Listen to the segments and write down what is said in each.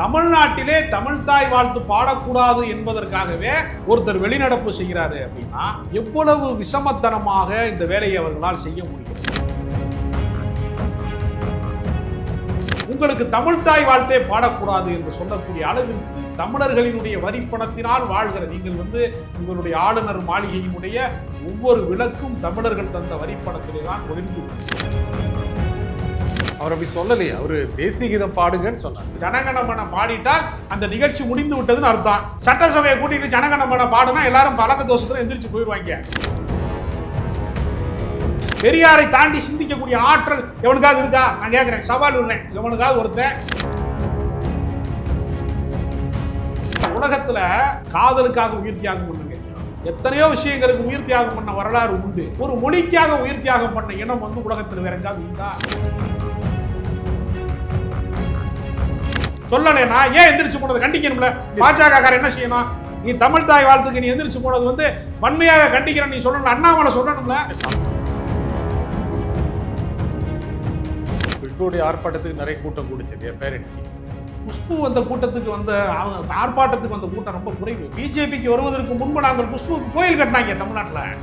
தமிழ்நாட்டிலே தமிழ்தாய் வாழ்த்து பாடக்கூடாது என்பதற்காகவே ஒருத்தர் வெளிநடப்பு செய்கிறாரு அப்படின்னா எவ்வளவு விஷமத்தனமாக இந்த வேலையை அவர்களால் செய்ய முடியும் உங்களுக்கு தமிழ்தாய் வாழ்த்தே பாடக்கூடாது என்று சொல்லக்கூடிய அளவிற்கு தமிழர்களினுடைய வரிப்பணத்தினால் வாழ்கிற நீங்கள் வந்து உங்களுடைய ஆளுநர் மாளிகையினுடைய ஒவ்வொரு விளக்கும் தமிழர்கள் தந்த வரிப்பணத்திலே தான் ஒளிர்ந்து உள்ளது. அவர் அப்படி சொல்லலையே. அவரு தேசிய கீதம் பாடுங்கன்னு சொன்னார். ஜனகணமன பாடிட்டால் அந்த நிகழ்ச்சி முடிந்து விட்டதுன்னு அர்த்தம். சட்டசபையை கூட்டிட்டு ஜனகணமன பாடுனா எல்லாரும் பழக்க தோஷத்துல எந்திரிச்சு போயிடுவாங்க. பெரியாரை தாண்டி சிந்திக்கக்கூடிய ஆற்றல் எவனுக்காவது இருக்கா? நான் கேட்கிறேன் சவால் விடுறேன். எவனுக்காவது ஒருத்தன். உலகத்துல காதலுக்காக உயிர் தியாகம் பண்ணுங்க. எத்தனையோ விஷயங்களுக்கு உயிர் தியாகம் பண்ண வரலாறு உண்டு. ஒரு மொழிக்காக உயிர் தியாகம் பண்ண இனம் வந்து உலகத்தில் வேற எங்காவது உண்டா? சொல்லலைன்னா ஏன் எந்திரிச்சு போனதை கண்டிக்கணும்ல? பாஜக என்ன செய்யணும் நீ தமிழ் தாய் வாழ்த்துக்கு நீ எந்திரிச்சு போனது வந்து வன்மையாக கண்டிக்கிறேன் நீ சொல்லணும் அண்ணாமலை சொல்லணும்ல? குஷ்புடைய ஆர்ப்பாட்டத்துக்கு நிறைய கூட்டம் கூடிச்சு இல்லையா பேரணிக்கு குஷ்பு வந்த கூட்டத்துக்கு வந்த ஆர்ப்பாட்டத்துக்கு வந்த கூட்டம் ரொம்ப குறைவு. பிஜேபிக்கு வருவதற்கு முன்பு நாங்கள் குஷ்புக்கு கோயில் கட்டினாங்க தமிழ்நாட்டில்.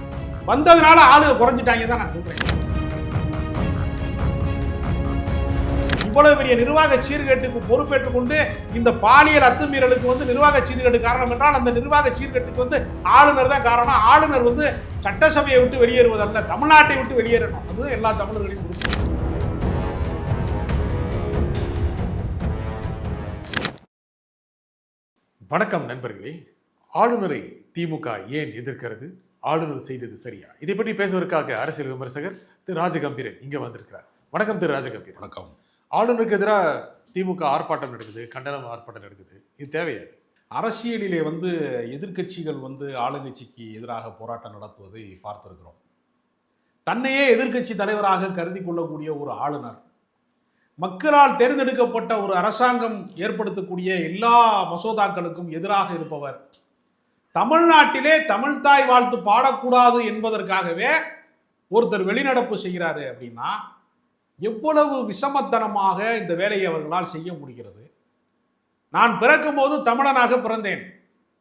வந்ததுனால ஆளுக குறைஞ்சிட்டாங்க தான் நான் சொல்றேன். இவ்வளவு பெரிய நிர்வாக சீர்கேட்டுக்கு பொறுப்பேற்றுக் கொண்டு இந்த பாலியல் அத்துமீறலுக்கு வந்து நிர்வாக சீர்கேடு காரணம் என்றால் அந்த நிர்வாக சீர்கேட்டுக்கு வந்து ஆளுநர் தான் காரணம். ஆளுநர் வந்து சட்டசபையை விட்டு வெளியேறுவதல்ல தமிழ்நாட்டை விட்டு வெளியேறணும். அது எல்லா தமிழர்களையும் விருப்பம் வணக்கம் நண்பர்களே. ஆளுநரை திமுக ஏன் எதிர்க்கிறது? ஆளுநர் செய்தது சரியா? இதை பற்றி பேசுவதற்காக அரசியல் விமர்சகர் திரு ராஜகம்பீரன் இங்க வந்திருக்கிறார். வணக்கம் திரு ராஜகம்பீரன். வணக்கம். ஆளுநருக்கு எதிராக திமுக ஆர்ப்பாட்டம் நடக்குது கண்டனம் ஆர்ப்பாட்டம் நடக்குது. இது தேவையாது. அரசியலிலே வந்து எதிர்க்கட்சிகள் வந்து ஆளுங்கட்சிக்கு எதிராக போராட்டம் நடத்துவதை பார்த்திருக்கிறோம். தன்னையே எதிர்க்கட்சி தலைவராக கருதி கொள்ளக்கூடிய ஒரு ஆளுநர் மக்களால் தேர்ந்தெடுக்கப்பட்ட ஒரு அரசாங்கம் ஏற்படுத்தக்கூடிய எல்லா மசோதாக்களுக்கும் எதிராக இருப்பவர். தமிழ்நாட்டிலே தமிழ்தாய் வாழ்த்து பாடக்கூடாது என்பதற்காகவே ஒருத்தர் வெளிநடப்பு செய்கிறாரு அப்படின்னா எவ்வளவு விஷமத்தனமாக இந்த வேலையை அவர்களால் செய்ய முடிகிறது? நான் பிறக்கும்போது தமிழனாக பிறந்தேன்.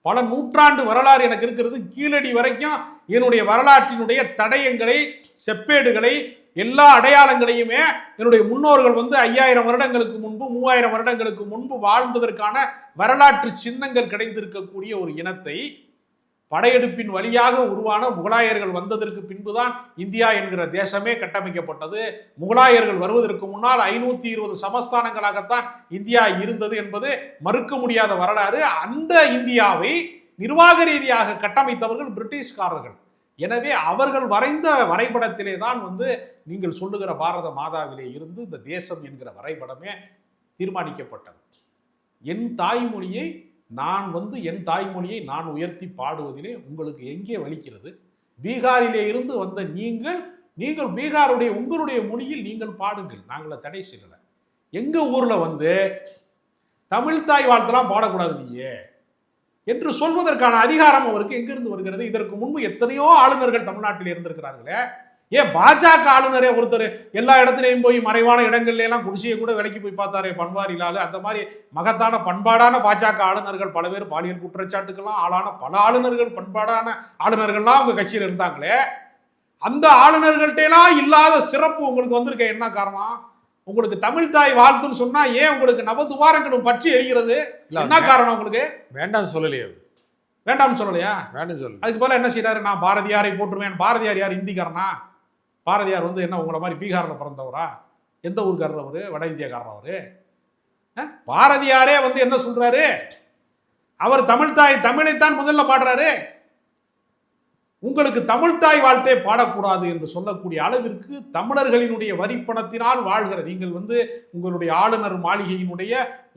பல நூற்றாண்டு வரலாறு எனக்கு இருக்கிறது. கீழடி வரைக்கும் என்னுடைய வரலாற்றினுடைய தடயங்களை செப்பேடுகளை எல்லா அடையாளங்களையுமே என்னுடைய முன்னோர்கள் வந்து ஐயாயிரம் வருடங்களுக்கு முன்பு மூவாயிரம் வருடங்களுக்கு முன்பு வாழ்ந்ததற்கான வரலாற்று சின்னங்கள் கிடைத்திருக்கக்கூடிய ஒரு இனத்தை படையெடுப்பின் வழியாக உருவான முகலாயர்கள் வந்ததற்கு பின்புதான் இந்தியா என்கிற தேசமே கட்டமைக்கப்பட்டது. முகலாயர்கள் வருவதற்கு முன்னால் ஐநூத்தி இருபது சமஸ்தானங்களாகத்தான் இந்தியா இருந்தது என்பது மறுக்க முடியாத வரலாறு. அந்த இந்தியாவை நிர்வாக ரீதியாக கட்டமைத்தவர்கள் பிரிட்டிஷ்காரர்கள். எனவே அவர்கள் வரைந்த வரைபடத்திலே தான் வந்து நீங்கள் சொல்லுகிற பாரத மாதாவிலே இருந்து இந்த தேசம் என்கிற வரைபடமே தீர்மானிக்கப்பட்டது. என் தாய்மொழியை நான் வந்து என் தாய்மொழியை நான் உயர்த்தி பாடுவதிலே உங்களுக்கு எங்கே வலிக்கிறது? பீகாரிலே இருந்து வந்த நீங்கள் நீங்கள் பீகாருடைய உங்களுடைய மொழியில் நீங்கள் பாடுங்கள். நாங்களை தடை செய்யலை. எங்க ஊர்ல வந்து தமிழ் தாய் வாழ்த்தெல்லாம் பாடக்கூடாது நீயே என்று சொல்வதற்கான அதிகாரம் அவருக்கு எங்கிருந்து வருகிறது? இதற்கு முன்பு எத்தனையோ ஆளுநர்கள் தமிழ்நாட்டில் இருந்திருக்கிறார்களே. ஏன் பாஜக ஆளுநரே ஒருத்தர் எல்லா இடத்துலையும் போய் மறைவான இடங்கள்ல எல்லாம் குடிசையை கூட விலைக்கு போய் பார்த்தாரே பன்வாரிலாலு. அந்த மாதிரி மகத்தான பண்பாடான பாஜக ஆளுநர்கள் பல பேர் பாலியல் குற்றச்சாட்டுக்கெல்லாம் ஆளான பல ஆளுநர்கள் பண்பாடான ஆளுநர்கள்லாம் உங்க கட்சியில் இருந்தாங்களே. அந்த ஆளுநர்கள்ட்டெல்லாம் இல்லாத சிறப்பு உங்களுக்கு வந்திருக்க என்ன காரணம்? உங்களுக்கு தமிழ் தாய் வாழ்த்துன்னு சொன்னா ஏன் உங்களுக்கு நவதுவாரங்களும் பற்றி எரிகிறது? என்ன காரணம் உங்களுக்கு? வேண்டாம் சொல்லலையே. வேண்டாம்னு சொல்லலையா? வேண்டாம் சொல்லல. அதுக்கு போல என்ன செய்றாரு? நான் பாரதியாரை போட்டுருவேன் பாரதியார் யார்? இந்திக்காரனா? பாரதியார் வந்து என்ன உங்களை மாதிரி பீகாரில் பிறந்தவரா? எந்த ஊருக்காரர் அவரு? வட இந்தியக்காரர் அவரு? பாரதியாரே வந்து என்ன சொல்றாரு? அவர் தமிழ் தாய் தமிழைத்தான் முதல்ல பாடுறாரு. உங்களுக்கு தமிழ் தாய் வாழ்த்தே பாடக்கூடாது என்று சொல்லக்கூடிய அளவிற்கு தமிழர்களினுடைய வரிப்பணத்தினால் வாழ்கிற நீங்கள் வந்து உங்களுடைய ஆளுநர் மாளிகையினுடைய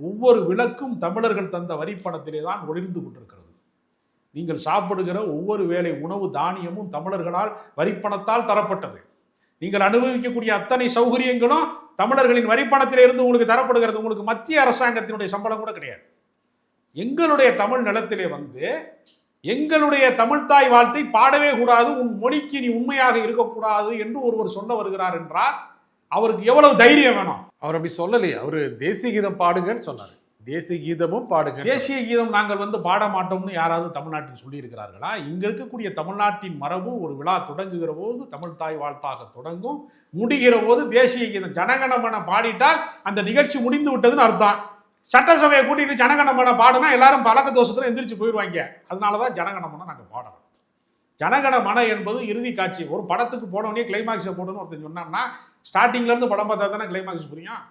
ஒவ்வொரு விளக்கும் தமிழர்கள் தந்த வரிப்பணத்திலே தான் ஒளிர்ந்து கொண்டிருக்கிறது. நீங்கள் சாப்பிடுகிற ஒவ்வொரு வேளை உணவு தானியமும் தமிழர்களால் வரிப்பணத்தால் தரப்பட்டது. நீங்கள் அனுபவிக்கக்கூடிய அத்தனை சௌகரியங்களும் தமிழர்களின் வரிப்பணத்தில் இருந்து உங்களுக்கு தரப்படுகிறது. உங்களுக்கு மத்திய அரசாங்கத்தினுடைய சம்பளம் கூட கிடையாது. எங்களுடைய தமிழ் நிலத்திலே வந்து எங்களுடைய தமிழ்தாய் வாழ்த்தை பாடவே கூடாது உன் மொழிக்கு நீ உண்மையாக இருக்கக்கூடாது என்று ஒருவர் சொல்ல வருகிறார் என்றால் அவருக்கு எவ்வளவு தைரியம் வேணும்? அவர் அப்படி சொல்லலையே. அவர் தேசிய கீதம் பாடுங்கன்னு சொன்னார். தேசிய கீதமும் பாடுங்க தேசிய கீதம் நாங்கள் வந்து பாட மாட்டோம்னு யாராவது தமிழ்நாட்டில் சொல்லியிருக்கிறார்களா? இங்க இருக்கக்கூடிய தமிழ்நாட்டின் மரபு ஒரு விழா தொடங்குகிற போது தமிழ் தாய் வாழ்த்தாக தொடங்கும். முடிகிற போது தேசிய கீதம் ஜனகணமன பாடிட்டால் அந்த நிகழ்ச்சி முடிந்து விட்டதுன்னு அர்த்தம். சட்டசபையை கூட்டிட்டு ஜனகணமன பாடுனா எல்லாரும் பழக்க தோஷத்துல எந்திரிச்சு போயிடுவாங்க. அதனாலதான் ஜனகணமன பாடுறோம். பாடணும் ஜனகணமன என்பது இறுதி காட்சி. ஒரு படத்துக்கு போனவனே கிளைமாக்ஸை போடணும்னு ஒருத்தன் சொன்னான்னா ஸ்டார்டிங்ல இருந்து படம் பார்த்தா தானே கிளைமாக்ஸ் புரியும்?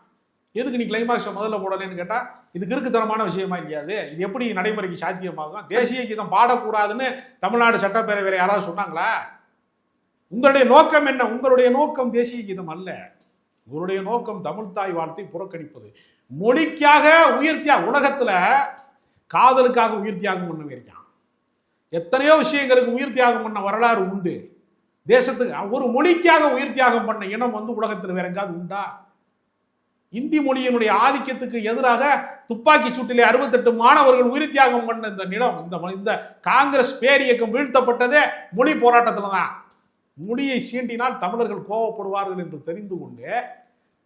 எதுக்கு நீ கிளைமாக்ஸை முதல்ல போடலன்னு கேட்டால் இது கிறுக்குத்தனமான விஷயமா இல்லையாது இது எப்படி நடைமுறைக்கு சாத்தியமாகும்? தேசிய கீதம் பாடக்கூடாதுன்னு தமிழ்நாடு சட்டப்பேரவையில் யாராவது சொன்னாங்களா? உங்களுடைய நோக்கம் என்ன? உங்களுடைய நோக்கம் தேசிய கீதம் அல்ல. உங்களுடைய நோக்கம் தமிழ்தாய் வார்த்தை புறக்கணிப்பது. மொழிக்காக உயர்த்தியா? உலகத்தில் உலகத்துல காதலுக்காக உயிர் தியாகம் பண்ண இருக்கான். எத்தனையோ விஷயங்களுக்கு உயிர் தியாகம் பண்ண வரலாறு உண்டு. தேசத்துக்கு ஒரு மொழிக்காக உயிர் தியாகம் பண்ண இனம் வந்து உலகத்தில் வேற எங்காவது உண்டா? இந்தி மொழியினுடைய ஆதிக்கத்துக்கு எதிராக துப்பாக்கி சூட்டிலே அறுபத்தெட்டு மாணவர்கள் உயிர் தியாகம் பண்ண இந்த நிலம் இந்த ம- இந்த காங்கிரஸ் பேரியக்கம் வீழ்த்தப்பட்டதே மொழி போராட்டத்தில் தான் மொழியை சீண்டினால் தமிழர்கள் கோவப்படுவார்கள் என்று தெரிந்து கொண்டு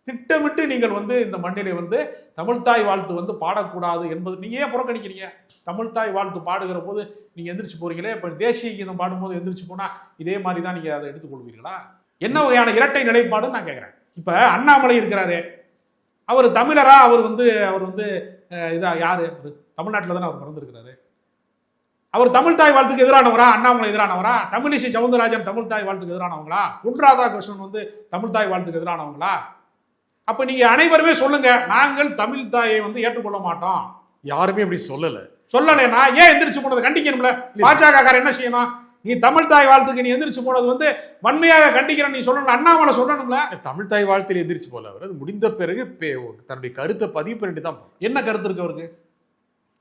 திட்டமிட்டு நீங்கள் வந்து இந்த மண்ணிலே வந்து தமிழ்தாய் வாழ்த்து வந்து பாடக்கூடாது என்பது நீயே ஏன் புறக்கணிக்கிறீங்க? தமிழ்தாய் வாழ்த்து பாடுகிற போது நீங்கள் எந்திரிச்சு போறீங்களே? இப்போ தேசிய கீதம் பாடும்போது எந்திரிச்சு போனால் இதே மாதிரி தான் நீங்கள் அதை எடுத்துக்கொள்வீர்களா? என்ன வகையான இரட்டை நிலைப்பாடுன்னு நான் கேட்குறேன் இப்போ அண்ணாமலை இருக்கிறாரு அவர் தமிழரா? அவர் வந்து அவர் வந்து இதா யாரு? தமிழ்நாட்டில் தானே அவர் பிறந்திருக்கிறாரு. அவர் தமிழ் தாய் வாழ்த்துக்கு எதிரானவரா? அண்ணாமலை எதிரானவரா? தமிழிசை சவுந்தரராஜன் தமிழ் தாய் வாழ்த்துக்கு எதிரானவங்களா? பொன் ராதாகிருஷ்ணன் வந்து தமிழ் தாய் வாழ்த்துக்கு எதிரானவங்களா? அப்ப நீங்க அனைவருமே சொல்லுங்க நாங்கள் தமிழ் தாயை வந்து ஏற்றுக்கொள்ள மாட்டோம். யாருமே அப்படி சொல்லல. சொல்லலைன்னா ஏன் எந்திரிச்சு போனதை கண்டிக்கணும்ல? பாஜக என்ன செய்யணும்? நீ தமிழ் தாய் வாழ்த்துக்கு நீ எந்திரிச்சு போனது வந்து வன்மையாக கண்டிக்கிறேன் நீ சொல்லணும் அண்ணாமலை சொல்லணும்ல? தமிழ் தாய் வாழ்த்தில் எந்திரிச்சு போல அவர். அது முடிந்த பிறகு பே- தன்னுடைய கருத்தை பதிவு பண்ணிட்டு தான். என்ன கருத்து இருக்கு அவருக்கு?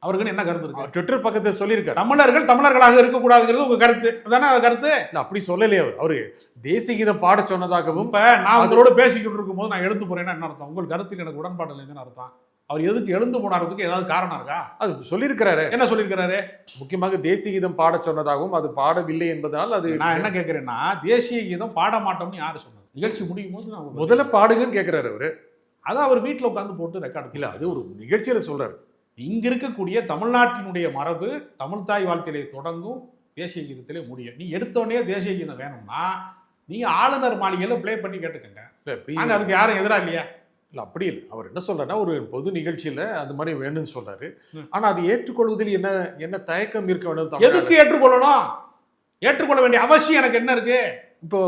அவருக்குன்னு என்ன கருத்து இருக்கு? ட்விட்டர் பக்கத்தை சொல்லியிருக்காரு. தமிழர்கள் தமிழர்களாக இருக்கக்கூடாதுங்கிறது உங்க கருத்து. அதானே கருத்து? இல்ல அப்படி சொல்லலையே அவர். அவரு தேசிய கீதம் பாட சொன்னதாகவும் இப்ப நான் உங்களோட பேசிக்கிட்டு இருக்கும்போது நான் எழுந்து போறேன்னா என்ன அர்த்தம்? உங்கள் கருத்தில் எனக்கு உடன்பாடு இல்லைன்னு அர்த்தம். அவர் எதுக்கு எழுந்து போனாருக்கு ஏதாவது காரணம் இருக்கா? அது சொல்லியிருக்கிறாரு. என்ன சொல்லியிருக்கிறாரு? முக்கியமாக தேசிய கீதம் பாட சொன்னதாகவும் அது பாடவில்லை என்பதனால் அது நான் என்ன கேட்கிறேன்னா தேசிய கீதம் பாட மாட்டோம்னு யாரு சொன்னது? நிகழ்ச்சி முடியும் போது நான் முதல்ல பாடுங்கன்னு கேட்கிறாரு அவரு. அதை அவர் வீட்டில் உட்காந்து போட்டு ரெக்கார்டு இல்ல அது ஒரு நிகழ்ச்சியில சொல்றாரு. இங்க இருக்கக்கூடிய தமிழ்நாட்டினுடைய மரபு தமிழ்தாய் வாழ்த்திலே தொடங்கும் தேசிய கீதத்திலே முடியும். நீ எடுத்தோடனே தேசிய கீதம் வேணும்னா நீங்க ஆளுநர் மாளிகையில ப்ளே பண்ணி கேட்டுக்கங்க. இல்ல அப்படி நாங்க அதுக்கு யாரும் எதிரா இல்லையா? இல்ல அப்படி இல்லை அவர் என்ன சொல்றாருன்னா ஒரு பொது நிகழ்ச்சியில அந்த மாதிரி வேணும்னு சொல்றாரு ம். ஆனா அது ஏற்றுக்கொள்வதில் என்ன என்ன தயக்கம் இருக்க வேண்டும்? எதுக்கு ஏற்றுக்கொள்ளணும் ஏற்றுக்கொள்ள வேண்டிய அவசியம் எனக்கு என்ன இருக்கு இப்போ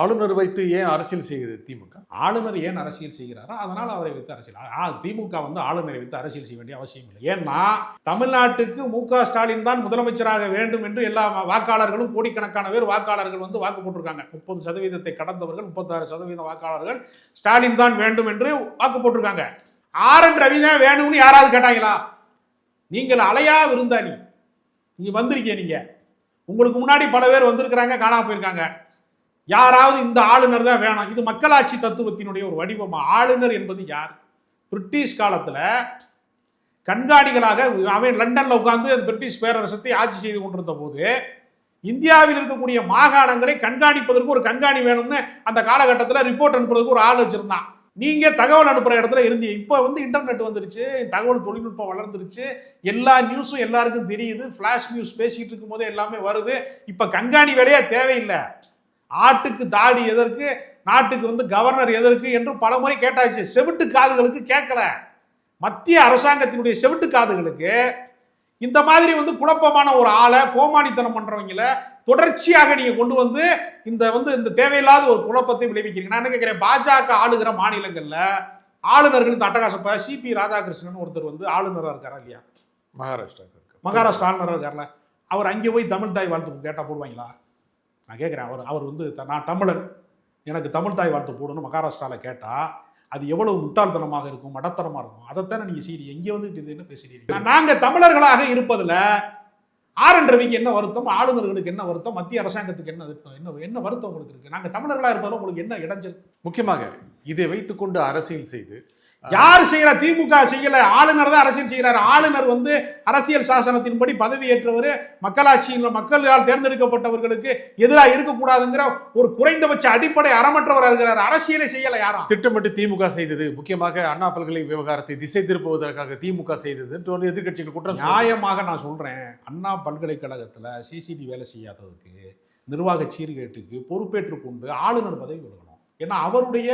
ஆளுநர் வைத்து ஏன் அரசியல் செய்கிறது திமுக? ஆளுநர் ஏன் அரசியல் செய்கிறாரோ அதனால் அவரை வைத்து அரசியல். திமுக வந்து ஆளுநரை வைத்து அரசியல் செய்ய வேண்டிய அவசியம் இல்லை. ஏன்னா தமிழ்நாட்டுக்கு மு க ஸ்டாலின் தான் முதலமைச்சராக வேண்டும் என்று எல்லா வாக்காளர்களும் கோடிக்கணக்கான பேர் வாக்காளர்கள் வந்து வாக்கு போட்டிருக்காங்க. முப்பது சதவீதத்தை கடந்தவர்கள் முப்பத்தாறு சதவீதம் வாக்காளர்கள் ஸ்டாலின் தான் வேண்டும் என்று வாக்கு போட்டிருக்காங்க. ஆர் என் ரவி தான் வேணும்னு யாராவது கேட்டாங்களா? நீங்கள் அலையா விருந்தாளி? நீங்க வந்திருக்கீங்க நீங்க. உங்களுக்கு முன்னாடி பல பேர் வந்திருக்கிறாங்க காணாம போயிருக்காங்க. யாராவது இந்த ஆளுநர் தான் வேணும். இது மக்களாட்சி தத்துவத்தினுடைய ஒரு வடிவமா? ஆளுநர் என்பது யார்? பிரிட்டிஷ் காலத்துல கண்காணிகளாக அவன் லண்டன்ல உட்கார்ந்து பிரிட்டிஷ் பேரரசத்தை ஆட்சி செய்து கொண்டிருந்த போது இந்தியாவில் இருக்கக்கூடிய மாகாணங்களை கண்காணிப்பதற்கு ஒரு கண்காணி வேணும்னு அந்த காலகட்டத்தில் ரிப்போர்ட் அனுப்புறதுக்கு ஒரு ஆள் வச்சிருந்தான் நீங்க தகவல் அனுப்புற இடத்துல இருந்தீங்க. இப்போ வந்து இன்டர்நெட் வந்துருச்சு தகவல் தொழில்நுட்பம் வளர்ந்துருச்சு எல்லா நியூஸும் எல்லாருக்கும் தெரியுது ஃபிளாஷ் நியூஸ் பேசிக்கிட்டு இருக்கும் போதே எல்லாமே வருது. இப்போ கண்காணி வேலையே தேவையில்லை. ஆட்டுக்கு தாடி எதற்கு நாட்டுக்கு வந்து கவர்னர் எதற்கு என்று பலமுறை கேட்டாச்சு. செவிட்டு காதுகளுக்கு கேட்கல. மத்திய அரசாங்கத்தினுடைய செவிட்டு காதுகளுக்கு இந்த மாதிரி வந்து குழப்பமான ஒரு ஆளை கோமாளித்தனம் பண்றவங்கள தொடர்ச்சியாக நீங்க கொண்டு வந்து இந்த வந்து இந்த தேவையில்லாத ஒரு குழப்பத்தை விளைவிக்கிறீங்க. நான் என்ன கேட்கிறேன்? பாஜக ஆளுகிற மாநிலங்கள்ல ஆளுநர்கள் இந்த அட்டகாசப்ப சிபி ராதாகிருஷ்ணன் ஒருத்தர் வந்து ஆளுநரா இருக்காரா இல்லையா? மகாராஷ்டிரா மகாராஷ்டிரா ஆளுநராக இருக்கார்ல. அவர் அங்கே போய் தமிழ் தாய் வாழ்த்து கேட்டால் போடுவாங்களா? நான் கேட்குறேன் அவர் அவர் வந்து த- நான் தமிழன் எனக்கு தமிழ் தாய் வார்த்தை போடணும் மகாராஷ்டிராவில் கேட்டால் அது எவ்வளவு முட்டாள்தனமாக இருக்கும் மடத்தனமாக இருக்கும் அதைத்தானே நீங்கள் செய்தி எங்கே வந்துட்டு இது என்ன பேசுறீங்க? நாங்கள் தமிழர்களாக இருப்பதில் ஆர் என் ரவிக்கு என்ன வருத்தம் ஆளுநர்களுக்கு என்ன வருத்தம் மத்திய அரசாங்கத்துக்கு என்ன வருத்தம் என்ன என்ன வருத்தம் உங்களுக்கு இருக்குது நாங்கள் தமிழர்களாக இருப்பதில் உங்களுக்கு என்ன இடைஞ்சல்? முக்கியமாக இதை வைத்துக்கொண்டு அரசியல் செய்து யார் செய்யற? திமுக செய்யல. ஆளுநர் தான் அரசியல் செய்யறாரு. ஆளுநர் வந்து அரசியல் சாசனத்தின்படி பதவி ஏற்றவர். மக்களாட்சியில் மக்களால் தேர்ந்தெடுக்கப்பட்டவர்களுக்கு எதிராக இருக்கக்கூடாதுங்கிற ஒரு குறைந்தபட்ச அடிப்படை அறமற்றவர் இருக்கிறார். அரசியலை செய்யல யாரும். திட்டமிட்டு திமுக செய்தது. முக்கியமாக அண்ணா பல்கலை விவகாரத்தை திசை திருப்புவதற்காக திமுக செய்தது எதிர்க்கட்சிகள் குற்றம். நியாயமாக நான் சொல்றேன். அண்ணா பல்கலைக்கழகத்துல சிசிடி வேலை செய்யாததுக்கு நிர்வாக சீர்கேட்டுக்கு பொறுப்பேற்றுக் கொண்டு ஆளுநர் பதவி விலகணும் ஏன்னா அவருடைய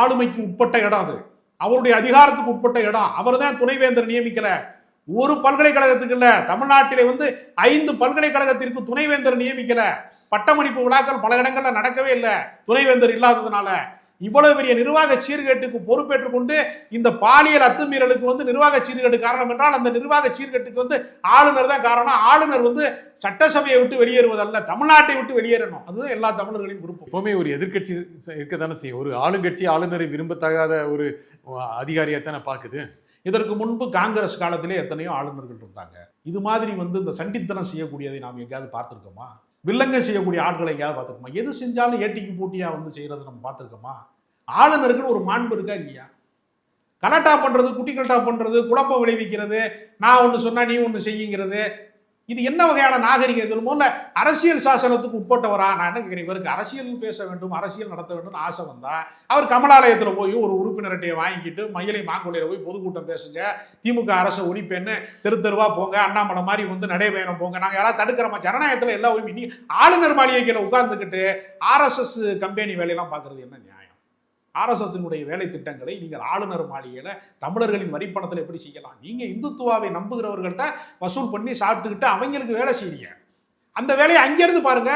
ஆளுமைக்கு உட்பட்ட இடம் அது. அவருடைய அதிகாரத்துக்கு உட்பட்ட இடம். அவர் தான் துணைவேந்தர் நியமிக்கல. ஒரு பல்கலைக்கழகத்துக்கு இல்ல. தமிழ்நாட்டிலே வந்து ஐந்து பல்கலைக்கழகத்திற்கு துணைவேந்தர் நியமிக்கல. பட்டமளிப்பு விழாக்கள் பல இடங்கள்ல நடக்கவே இல்லை. துணைவேந்தர் இல்லாததுனால. இவ்வளவு பெரிய நிர்வாக சீர்கேட்டுக்கு பொறுப்பேற்றுக் கொண்டு இந்த பாலியல் அத்துமீறலுக்கு வந்து நிர்வாக சீர்கேடு காரணம் என்றால் அந்த நிர்வாக சீர்கேட்டுக்கு வந்து ஆளுநர் தான் காரணம். ஆளுநர் வந்து சட்டசபையை விட்டு வெளியேறுவதல்ல தமிழ்நாட்டை விட்டு வெளியேறணும். அதுதான் எல்லா தமிழர்களின் விருப்பம். எப்பவுமே ஒரு எதிர்க்கட்சி இருக்க தானே செய்யும். ஒரு ஆளுங்கட்சி ஆளுநரை விரும்பத்தகாத ஒரு அதிகாரியை தானே பார்க்குது. இதற்கு முன்பு காங்கிரஸ் காலத்திலே எத்தனையோ ஆளுநர்கள் இருந்தாங்க. இது மாதிரி வந்து இந்த சண்டித்தனம் செய்யக்கூடியதை நாம் எங்கேயாவது பார்த்துருக்கோமா? வில்லங்கம் செய்யக்கூடிய ஆட்களை எங்கேயாவது பார்த்துருக்கோமா? எது செஞ்சாலும் ஏட்டிக்கு போட்டியாக வந்து செய்கிறது நம்ம பார்த்துருக்கோமா? ஆளுநருக்குன்னு ஒரு மாண்பு இருக்கா இல்லையா? கலட்டா பண்ணுறது குட்டி கலட்டா பண்ணுறது குழப்பம் விளைவிக்கிறது நான் ஒன்று சொன்னால் நீ ஒன்று செய்யுங்கிறது இது என்ன வகையான நாகரிகம்? இது அரசியல் சாசனத்துக்கு உட்பட்டவரா? நான் என்ன கேட்குறேன்? இவருக்கு அரசியல் பேச வேண்டும் அரசியல் நடத்த வேண்டும் ஆசை வந்தா அவர் கமலாலயத்தில் போய் ஒரு உறுப்பினர்கிட்டையை வாங்கிக்கிட்டு மயிலை மாங்கொல்லையில் போய் பொதுக்கூட்டம் பேசுங்க திமுக அரசை ஒழிப்பேன்னு தெரு தெருவா போங்க அண்ணாமலை மாதிரி வந்து நடைபயணம் போங்க நாங்கள் யாராவது தடுக்கிறோமா? ஜனநாயகத்தில் எல்லா உரிமை ஆளுநர் மாளிகையில் உட்கார்ந்துக்கிட்டு ஆர்எஸ்எஸ் கம்பெனி வேலையெல்லாம் பார்க்கறது என்ன ஆர்எஸ்எஸ்னுடைய வேலை திட்டங்களை நீங்கள் ஆளுநர் மாளிகையில் தமிழர்களின் வரிப்பணத்தில் எப்படி செய்யலாம்? நீங்கள் இந்துத்துவாவை நம்புகிறவர்கள்ட்ட வசூல் பண்ணி சாப்பிட்டுக்கிட்டு அவங்களுக்கு வேலை செய்றீங்க. அந்த வேலையை அங்கேருந்து பாருங்க.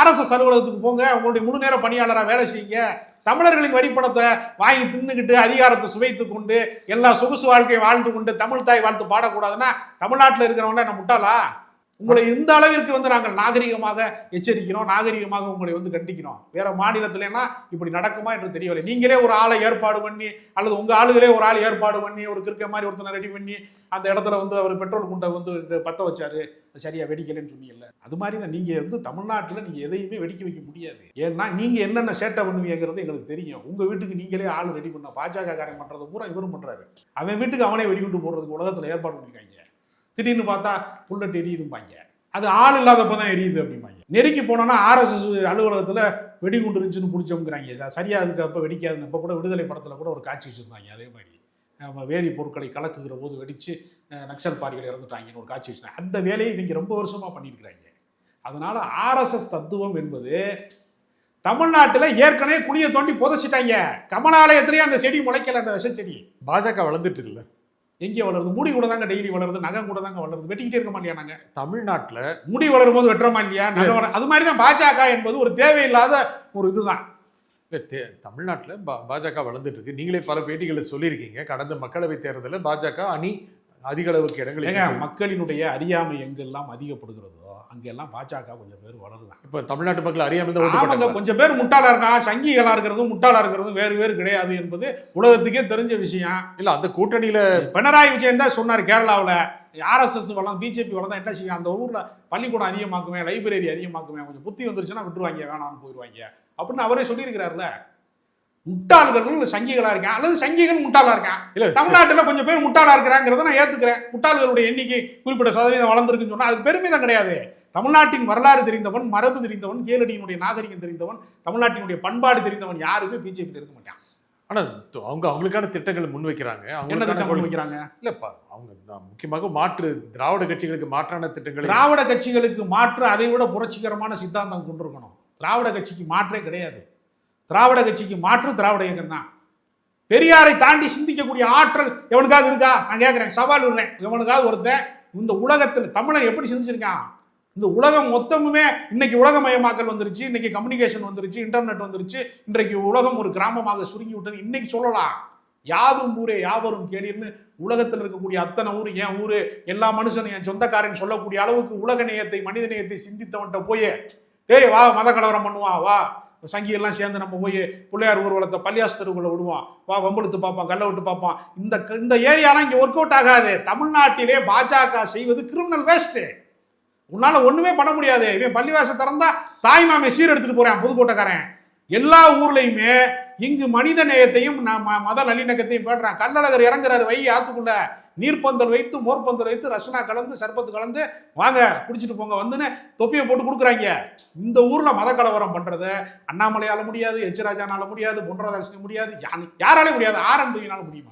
ஆர்எஸ்எஸ் அலுவலகத்துக்கு போங்க. உங்களுடைய முழு நேர பணியாளராக வேலை செய்யுங்க. தமிழர்களின் வரிப்பணத்தை வாங்கி தின்னுக்கிட்டு அதிகாரத்தை சுவைத்து கொண்டு எல்லா சொகுசு வாழ்க்கையை வாழ்ந்து கொண்டு தமிழ் தாய் வாழ்த்து பாடக்கூடாதுன்னா தமிழ்நாட்டில் இருக்கிறவங்கள என்ன முட்டாளா? உங்களை இந்த அளவிற்கு வந்து நாங்கள் நாகரிகமாக எச்சரிக்கிறோம் நாகரிகமாக உங்களை வந்து கண்டிக்கிறோம்? வேற மாநிலத்திலனா இப்படி நடக்குமா என்று தெரியவில்லை. நீங்களே ஒரு ஆளை ஏற்பாடு பண்ணி அல்லது உங்க ஆளுகளே ஒரு ஆள் ஏற்பாடு பண்ணி ஒரு கிறுக்க மாதிரி ஒருத்தனை ரெடி பண்ணி அந்த இடத்துல வந்து அவர் பெட்ரோல் குண்டை வந்து பத்த வச்சாரு. சரியா வெடிக்கலைன்னு சொன்னீங்கல்ல. அது மாதிரி தான் நீங்க வந்து தமிழ்நாட்டில் நீங்க எதையுமே வெடிக்க வைக்க முடியாது. ஏன்னா நீங்க என்னென்ன சேட்டை பண்ணுவீங்கிறது எங்களுக்கு தெரியும். உங்க வீட்டுக்கு நீங்களே ஆள் ரெடி பண்ண பாஜக காரியம் பண்றது பூரா இவரும் பண்றாரு. அவன் வீட்டுக்கு அவனே வெடிகுண்டு போடுறதுக்கு உலகத்துல ஏற்பாடு பண்ணிருக்காங்க. திடீர்னு பார்த்தா புல்லட் எரியுதும்பாங்க. அது ஆள் இல்லாதப்போ தான் எரியுது அப்படிம்பாங்க. நெருக்கி போனோன்னா ஆர்எஸ்எஸ் அலுவலகத்தில் வெடிகுண்டு இருந்துச்சுன்னு பிடிச்சோங்கிறாங்க சரியாக அதுக்கு அப்போ வெடிக்காதுன்னு. இப்போ கூட விடுதலை படத்தில் கூட ஒரு காட்சி வச்சுருந்தாங்க. அதே மாதிரி நம்ம வேதிப் பொருட்களை கலக்குகிற போது வெடித்து நக்சல் பாரிகள் இறந்துட்டாங்கன்னு ஒரு காட்சி வச்சுருந்தாங்க. அந்த வேலையை இவங்க ரொம்ப வருஷமாக பண்ணியிருக்கிறாங்க அதனால் ஆர்எஸ்எஸ் தத்துவம் என்பது தமிழ்நாட்டில் ஏற்கனவே குழியை தோண்டி புதைச்சிட்டாங்க. கமலாலயத்திலேயே அந்த செடி முளைக்கல அந்த விஷ செடி. பாஜக வளர்ந்துட்டு இருக்குல்ல. எங்கே வளருது முடி கூட தாங்க டெய்லி வளருது நகம் கூட தாங்க வளருது. வெட்டிக்கிட்டே இருக்க மாட்டியா நாங்க? தமிழ்நாட்டுல முடி வளரும் போது வெட்டுறோமா இல்லையா? நகை வளர அது மாதிரி தான் பாஜக என்பது ஒரு தேவையில்லாத ஒரு இதுதான். இல்ல, தே- தமிழ்நாட்டுல பா- பாஜக வளர்ந்துட்டு இருக்கு. நீங்களே பல பேட்டிகளில் சொல்லியிருக்கீங்க. கடந்த மக்களவை தேர்தலில் பாஜக அணி அதிக அளவுக்கு இடங்கள். மக்களினுடைய அறியாமை எங்கெல்லாம் அதிகப்படுகிறதோ அங்கெல்லாம் பாஜக கொஞ்சம் பேர் வளருவாங்க இப்ப தமிழ்நாட்டு மக்கள் அறியாமல். கொஞ்சம் பேர் முட்டாளா இருக்கான் சங்கிகளா இருக்கிறதும் முட்டாளா இருக்கிறதும் வேறு வேறு கிடையாது என்பது உலகத்துக்கே தெரிஞ்ச விஷயம். இல்ல அந்த கூட்டணியில பினராயி விஜயன் தான் சொன்னார் கேரளாவில். ஆர்எஸ்எஸ் வளம் பிஜேபி வளம் என்ன செய்யும்? அந்த ஊர்ல பள்ளிக்கூடம் அதிகமாக்குவேன் லைப்ரரி அதிகமாக்குவேன். கொஞ்சம் புத்தி வந்துருச்சுன்னா விட்டுருவாங்க வேணாம்னு போயிடுவாங்க அப்படின்னு அவரே சொல்லியிருக்கிறாருல. முட்டாள்கள் சங்கிகளா இருக்கான் அல்லது சங்கிகள் முட்டாளா இருக்கான் இல்ல. தமிழ்நாட்டுல கொஞ்சம் பேர் முட்டாளா இருக்கிறாங்கிறத நான் ஏத்துக்கிறேன். முட்டாள்களுடைய எண்ணிக்கை குறிப்பிட்ட சதவீதம் வளர்ந்துருக்குன்னு சொன்னா அது பெருமிதம் கிடையாது. தமிழ்நாட்டின் வரலாறு தெரிந்தவன் மரபு தெரிந்தவன் கேளடியினுடைய நாகரிகம் தெரிந்தவன் தமிழ்நாட்டினுடைய பண்பாடு தெரிந்தவன் யாருமே பிஜேபி இருக்க மாட்டான். ஆனா து- அவங்க அவங்களுக்கான திட்டங்கள் முன்வைக்கிறாங்க என்ன திட்டம் கொள்கை- வைக்கிறாங்க? இல்லப்பா அவங்க முக்கியமாக மாற்று திராவிட கட்சிகளுக்கு மாற்றான திட்டங்களை திராவிட கட்சிகளுக்கு மாற்று அதை விட புரட்சிகரமான சித்தாந்தம் கொண்டிருக்கணும். திராவிட கட்சிக்கு மாற்றே கிடையாது. திராவிட கட்சிக்கு மாற்று திராவிட இயக்கம் தான் பெரியாரை தாண்டி சிந்திக்கக்கூடிய ஆற்றல் எவனுக்காவது இருக்கா? நான் கேட்கிறேன் சவால் விடுறேன். எவனுக்காவது ஒருத்தன் இந்த உலகத்தில் தமிழன் எப்படி சிந்திச்சிருக்கான்? இந்த உலகம் மொத்தமுமே இன்னைக்கு உலகமயமாக்கல் வந்துருச்சு இன்னைக்கு கம்யூனிகேஷன் வந்துருச்சு இன்டர்நெட் வந்துருச்சு இன்றைக்கு உலகம் ஒரு கிராமமாக சுருங்கி விட்டது. இன்னைக்கு சொல்லலாம். யாதும் ஊரே யாவரும் கேளீர்னு உலகத்தில் இருக்கக்கூடிய அத்தனை ஊர் என் ஊரு எல்லா மனுஷனும் என் சொந்தக்காரன் சொல்லக்கூடிய அளவுக்கு உலக நேயத்தை மனித நேயத்தை சிந்தித்தவன்ட்ட போய் டேய் வா மத கலவரம் பண்ணுவான் வா. சங்கியெல்லாம் சேர்ந்து நம்ம போய் பிள்ளையார் ஊர்வலத்தை பள்ளியாஸ் தெருவுக்குள்ள விடுவோம் வா வம்பெழுத்து பார்ப்பான் கல்ல விட்டு பார்ப்பான். இந்த இந்த ஏரியாலாம் இங்கே ஒர்க் அவுட் ஆகாது. தமிழ்நாட்டிலே பாஜக செய்வது கிரிமினல் வேஸ்ட்டு உன்னால ஒண்ணுமே பண்ண முடியாது. இவன் பள்ளிவாச திறந்தா தாய் மாமே சீர் எடுத்துட்டு போறான் புதுக்கோட்டைக்காரன். எல்லா ஊர்லயுமே இங்கு மனித நேயத்தையும் நான் ம- மத நல்லிணக்கத்தையும் பேடுறான் கள்ளழகர் இறங்குறாரு வை ஆத்துக்குள்ள. நீர்ப்பந்தல் வைத்து மோர்பந்தல் வைத்து ரசனா கலந்து சர்பத்து கலந்து வாங்க குடிச்சிட்டு போங்க வந்துன்னு தொப்பியை போட்டு கொடுக்குறாங்க. இந்த ஊர்ல மத கலவரம் பண்றது அண்ணாமலையால முடியாது எச் ராஜானால முடியாது பொன்ராதாகிருஷ்ணன் முடியாது யாராலே முடியாது ஆர் என் முடியுமா?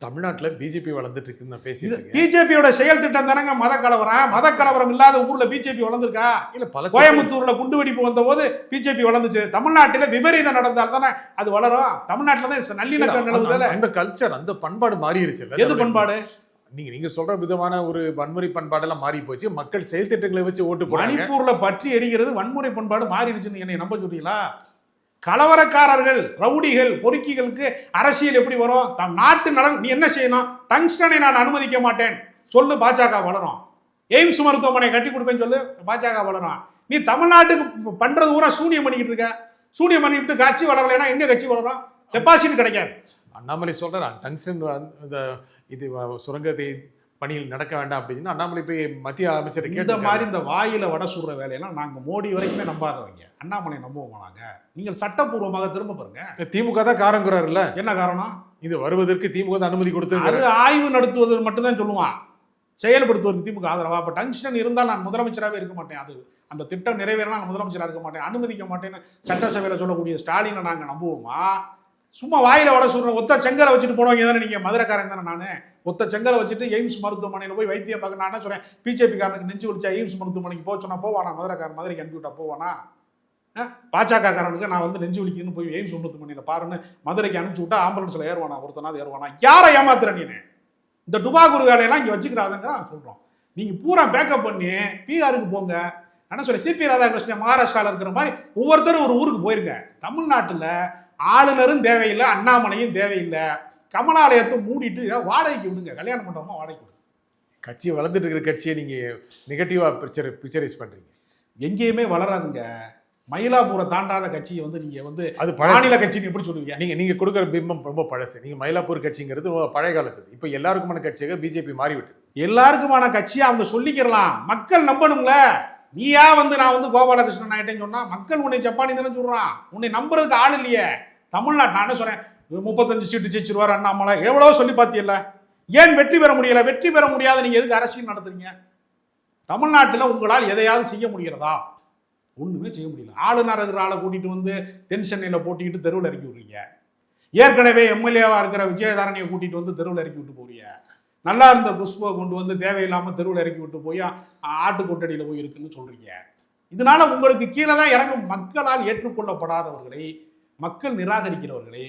தமிழ்நாட்டுல பிஜேபி வளர்ந்துட்டு இருக்குன்னு நான் இருக்கேன். பிஜேபியோட செயல் திட்டம் தானங்க? மத கலவரம். மத கலவரம் இல்லாத ஊர்ல பிஜேபி வளர்ந்துருக்கா? இல்ல பல கோயம்புத்தூர்ல குண்டு வெடிப்பு வந்த போது பிஜேபி வளர்ந்துச்சு. தமிழ்நாட்டில விபரீதம் நடந்தால் தானே அது வளரும். தமிழ்நாட்டுல தான் நல்லிணக்கம் நிலவுதல அந்த கல்ச்சர் அந்த பண்பாடு மாறிடுச்சு எது பண்பாடு? நீங்க நீங்க சொல்ற விதமான ஒரு வன்முறை பண்பாடெல்லாம் மாறி போச்சு. மக்கள் செயல் திட்டங்களை வச்சு ஓட்டு மணிப்பூர்ல பற்றி எரிகிறது வன்முறை பண்பாடு மாறிடுச்சுன்னு என்னை நம்ப சொல்றீங்களா? கலவரக்காரர்கள் ரவுடிகள் பொறுக்கிகளுக்கு அரசியல் எப்படி வரும்? தம் நாட்டு நலன் நீ என்ன செய்யணும்? டங்ஸ்டனை நான் அனுமதிக்க மாட்டேன். சொல்லு பாஜக வளரும். எய்ம்ஸ் மருத்துவமனை கட்டி கொடுப்பேன்னு சொல்லு பாஜக வளரும். நீ தமிழ்நாட்டுக்கு பண்றது ஊரா சூனியம் பண்ணிக்கிட்டு இருக்க. சூனியம் பண்ணிட்டு கட்சி வளரலைன்னா எங்க கட்சி வளரும்? டெபாசிட் கிடைக்காது. அண்ணாமலை சொல்றாரு டங்ஸ்டன் இந்த இது சுரங்கத்தை பணியில் நடக்க வேண்டாம் அப்படின்னு அண்ணாமலை போய் மத்திய அமைச்சரை இந்த மாதிரி இந்த வாயில வடை சுடுற வேலையெல்லாம் நாங்க மோடி வரைக்குமே நம்பாதவங்க. அண்ணாமலை நம்புவோம் நாங்க நீங்கள் சட்டப்பூர்வமாக திரும்ப பாருங்க. திமுக தான் காரங்குறாருல்ல என்ன காரணம்? இது வருவதற்கு திமுக தான் அனுமதி கொடுத்து அது ஆய்வு நடத்துவது மட்டும்தான் சொல்லுவான். செயல்படுத்துவதற்கு திமுக ஆதரவா? அப்ப டங்ஷன் இருந்தால் நான் முதலமைச்சராகவே இருக்க மாட்டேன். அது அந்த திட்டம் நிறைவேறினா நான் முதலமைச்சராக இருக்க மாட்டேன். அனுமதிக்க மாட்டேன்னு சட்டசபையில சொல்லக்கூடிய ஸ்டாலினை நாங்க நம்புவோமா? சும்மா வாயில வட சொல்ற ஒத்த செங்கலை வச்சுட்டு போனவங்க தானே நீங்க? மதுரைக்காரன் தானே நானு. ஒத்த செங்கலை வச்சுட்டு எய்ம்ஸ் மருத்துவமனையில் போய் வைத்தியம் பார்க்க நான் என்ன சொல்றேன்? பிஜேபி காரனுக்கு நெஞ்சு வலிச்சா எய்ம்ஸ் மருத்துவமனைக்கு போக சொன்னா போவானா? மதுரைக்காரன் மதுரைக்கு அனுப்பிவிட்டா போவானா? பாஜக காரனுக்கு நான் வந்து நெஞ்சு வலிக்குன்னு போய் எய்ம்ஸ் மருத்துவமனையில் பாருன்னு மதுரைக்கு அனுப்பிச்சு விட்டா ஆம்புலன்ஸில் ஏறுவானா? ஒருத்தனாவது ஏறுவானா? யாரை ஏமாத்துற நீனே? இந்த டுபாகூர் வேலையெல்லாம் இங்க வச்சுக்கிறாங்க சொல்கிறோம் நீங்கள் பூரா பேக்கப் பண்ணி பீகாருக்கு போங்க. என்ன சொல்ல சிபி ராதாகிருஷ்ணன் மகாராஷ்டிராவில் இருக்கிற மாதிரி ஒவ்வொருத்தரும் ஒரு ஊருக்கு போயிருங்க. தமிழ்நாட்டில் ஆளுநரும் தேவையில்லை அண்ணாமலையும் தேவையில்லை. கமலாலயத்தை மூடிட்டு வாடகைக்கு விடுங்க. கல்யாண மண்டபமா வாடகைக்கு விடுங்க. கட்சி வளர்ந்துட்டு இருக்கிற கட்சியை நீங்க நெகட்டிவா பிக்சர் பிக்சரைஸ் பண்றீங்க. எங்கேயுமே வளராதுங்க. மயிலாப்பூரை தாண்டாத கட்சியை வந்து நீங்க வந்து அது மாநில கட்சின்னு எப்படி சொல்லுவீங்க? நீங்க நீங்க கொடுக்குற பிம்பம் ரொம்ப பழசு. நீங்க மயிலாப்பூர் கட்சிங்கிறது பழைய காலத்து. இப்போ எல்லாருக்குமான கட்சியாக பிஜேபி மாறிவிட்டது எல்லாருக்குமான கட்சியை அவங்க சொல்லிக்கிறலாம். மக்கள் நம்பணும்ல. நீயா வந்து நான் வந்து கோபாலகிருஷ்ணன் ஆயிட்டேன்னு சொன்னா மக்கள் உன்னை ஜப்பானி தானே சொல்றான். உன்னை நம்புறதுக்கு ஆள் இல்லையே. தமிழ்நாட்டு நான் என்ன சொல்றேன்? முப்பத்தஞ்சு சீட்டு ஜெயிச்சிருவார் அண்ணாமலை. எவ்வளோ சொல்லி பார்த்தியல்ல ஏன் வெற்றி பெற முடியல? வெற்றி பெற முடியாத. நீங்க எதுக்கு அரசியல் நடத்துறீங்க? தமிழ்நாட்டில் உங்களால் எதையாவது செய்ய முடிகிறதா? ஒண்ணுமே செய்ய முடியல. ஆளுநர் இருக்கிற ஆளை கூட்டிட்டு வந்து தென் சென்னையில் போட்டிக்கிட்டு தெருவில் இறக்கி விடுறீங்க. ஏற்கனவே எம்எல்ஏவா இருக்கிற விஜயதாரணியை கூட்டிட்டு வந்து தெருவில் இறக்கி விட்டு போறீங்க. நல்லா இருந்த குஷ்புவை கொண்டு வந்து தேவையில்லாமல் தெருவில் இறக்கி விட்டு போய் ஆட்டு கொட்டடியில் போய் இருக்குன்னு சொல்றீங்க. இதனால உங்களுக்கு கீழே தான் இறங்கும் மக்களால் ஏற்றுக்கொள்ளப்படாதவர்களை மக்கள் நிராகரிக்கிறவர்களை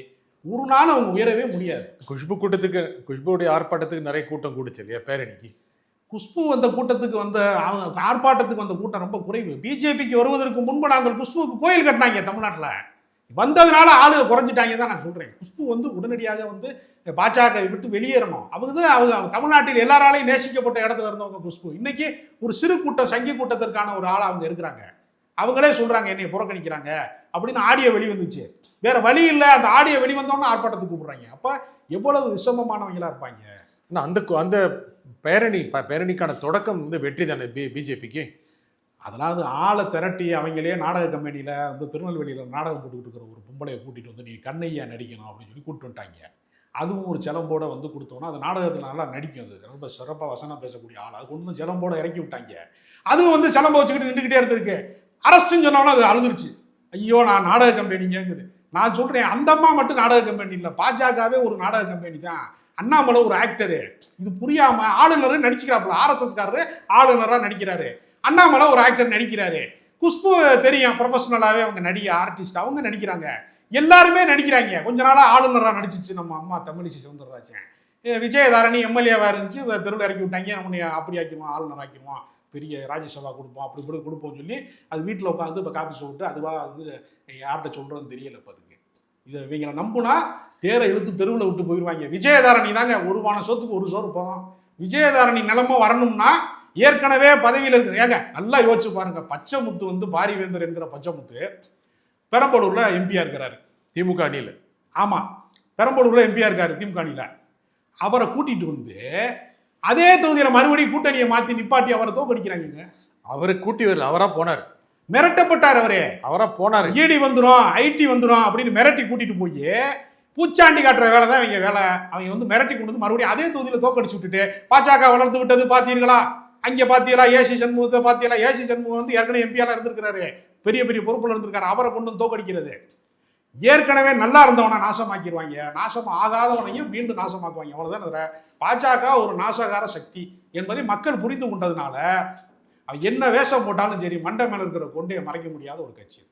ஒரு நாள் அவங்க உயரவே முடியாது. குஷ்பு கூட்டத்துக்கு குஷ்புடைய ஆர்ப்பாட்டத்துக்கு நிறைய கூட்டம் கூடுச்சு இல்லையா பேரணிக்கு? குஷ்பு வந்த கூட்டத்துக்கு வந்த அவங்க ஆர்ப்பாட்டத்துக்கு வந்த கூட்டம் ரொம்ப குறைவு. பிஜேபிக்கு வருவதற்கு முன்பு நாங்கள் குஷ்புவுக்கு கோயில் கட்டினாங்க தமிழ்நாட்டில். வந்ததுனால ஆளுக குறைஞ்சிட்டாங்க தான் நான் சொல்றேன். குஷ்பு வந்து உடனடியாக வந்து பாஜக விட்டு வெளியேறணும். அவங்க தான் அவங்க அவங்க தமிழ்நாட்டில் எல்லாராலையும் நேசிக்கப்பட்ட இடத்துல இருந்தவங்க குஷ்பு. இன்னைக்கு ஒரு சிறு கூட்டம் சங்கி கூட்டத்திற்கான ஒரு ஆளா அவங்க இருக்கிறாங்க. அவங்களே சொல்றாங்க என்னை புறக்கணிக்கிறாங்க அப்படின்னு ஆடியோ வெளிவந்துச்சு. வேற வழி இல்லை. அந்த ஆடியோ வெளிவந்தோன்னு ஆர்ப்பாட்டத்துக்கு கூப்பிடுறாங்க. அப்ப எவ்வளவு விஷமமானவங்களா இருப்பாங்க? ஆனா அந்த அந்த பேரணி ப- பேரணிக்கான தொடக்கம் வந்து வெற்றி தானே பி பிஜேபிக்கு? அதாவது ஆளை திரட்டி அவங்களே நாடக கம்பெனியில் வந்து திருநெல்வேலியில் நாடகம் போட்டுக்கிட்டு இருக்கிற ஒரு பொம்பளையை கூட்டிகிட்டு வந்து நீ கண்ணையா நடிக்கணும் அப்படின்னு சொல்லி கூப்பிட்டு வந்துட்டாங்க. அதுவும் ஒரு சிலம்போட வந்து கொடுத்தோன்னா அது நாடகத்தில் நல்லா நடிக்கும் அது. ரொம்ப சிறப்பாக வசனம் பேசக்கூடிய ஆள். அது கொண்டு வந்து சிலம்போட இறக்கி விட்டாங்க. அதுவும் வந்து சிலம்ப வச்சுக்கிட்டு நின்றுக்கிட்டே இருந்திருக்கு. அரஸ்ட்னு சொன்னாலும் அது அழுதுருச்சு ஐயோ நான் நாடக கம்பெனிங்கங்குது நான் சொல்கிறேன் அந்த அம்மா மட்டும் நாடக கம்பெனி இல்லை. பாஜகவே ஒரு நாடக கம்பெனி தான். அண்ணாமலை ஒரு ஆக்டரு இது புரியாம ஆளுநர் நடிச்சுக்கிறாப்புல ஆர்எஸ்எஸ் காரரு நடிக்கிறாரு. அண்ணாமலை ஒரு ஆக்டர் நடிக்கிறாரு. குஷ்பு தெரியும் ப்ரொஃபஷனலாகவே அவங்க நடிகை ஆர்டிஸ்ட் அவங்க நடிக்கிறாங்க. எல்லாருமே நடிக்கிறாங்க. கொஞ்ச நாளாக ஆளுநராக நடிச்சிச்சு நம்ம அம்மா தமிழிசை சவுந்தரராஜன். விஜயதாரணி எம்எல்ஏவா இருந்துச்சு தெருவில் இறக்கி விட்டாங்க நம்ம அப்படி ஆக்கிடுவோம் ஆளுநர் ஆக்கிடுவோம் பெரிய ராஜ்யசபா கொடுப்போம் அப்படி இப்படி கொடுப்போம்னு சொல்லி அது வீட்டில் உட்காந்து இப்போ காப்பி சொல்லிட்டு அதுவாக வந்து யார்கிட்ட சொல்கிறதுன்னு தெரியல இப்போ அதுக்கு. இதை இவங்களை நம்புனா தேரை இழுத்து தெருவில் விட்டு போயிடுவாங்க விஜயதாரணி தாங்க ஒரு வான சொத்துக்கு ஒரு சோறு போதும். விஜயதாரணி நிலைமை வரணும்னா ஏற்கனவே பதவியில் இருக்கு. ஏங்க நல்லா யோசிச்சு பாருங்க. பச்சைமுத்து வந்து பாரிவேந்தர் என்கிற பச்சைமுத்து பெரம்பலூர்ல எம்பியா இருக்கிறாரு. திமுக அணியில். ஆமா பெரம்பலூர்ல எம்பியா இருக்காரு திமுக அணியில. அவரை கூட்டிட்டு வந்து அதே தொகுதியில மறுபடியும் கூட்டணியை மாத்தி நிப்பாட்டி அவரை தோக்கடிக்கிறாங்க அவரை கூட்டி வரல அவரா போனார். மிரட்டப்பட்டார் அவரே. அவரா போனாரு. இடி வந்துடும் ஐடி வந்துடும் அப்படின்னு மிரட்டி கூட்டிட்டு போய் பூச்சாண்டி காட்டுற வேலை தான் இவங்க வேலை. அவங்க வந்து மிரட்டி கொண்டு வந்து மறுபடியும் அதே தொகுதியில தோக்கடிச்சு விட்டுட்டு பாஜக வளர்ந்து விட்டது பாத்தீங்களா அங்க பாத்தீங்களா ஏசி சண்முகத்தை பாத்தீங்களா ஏசி சண்முகம் வந்து ஏற்கனவே எம்பியால இருந்திருக்கிறாரு. பெரிய பெரிய பொறுப்புல இருந்திருக்காரு. அவரை கொண்டு வந்து தோக்கடிக்கிறது ஏற்கனவே நல்லா இருந்தவனை நாசமாக்கிடுவாங்க. நாசம் ஆகாதவனையும் மீண்டும் நாசமாக்குவாங்க. அவ்வளோதான் இதுல. பாஜக ஒரு நாசகார சக்தி என்பதை மக்கள் புரிந்து கொண்டதுனால என்ன வேஷம் போட்டாலும் சரி மண்டை மேல இருக்கிற கொண்டையை மறைக்க முடியாத ஒரு கட்சி.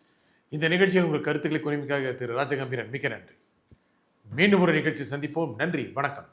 இந்த நிகழ்ச்சியில் உங்கள் கருத்துக்களை குறிமிக்காக திரு ராஜகம்பீரன் மிக்க நன்றி. மீண்டும் ஒரு நிகழ்ச்சி சந்திப்போம். நன்றி. வணக்கம்.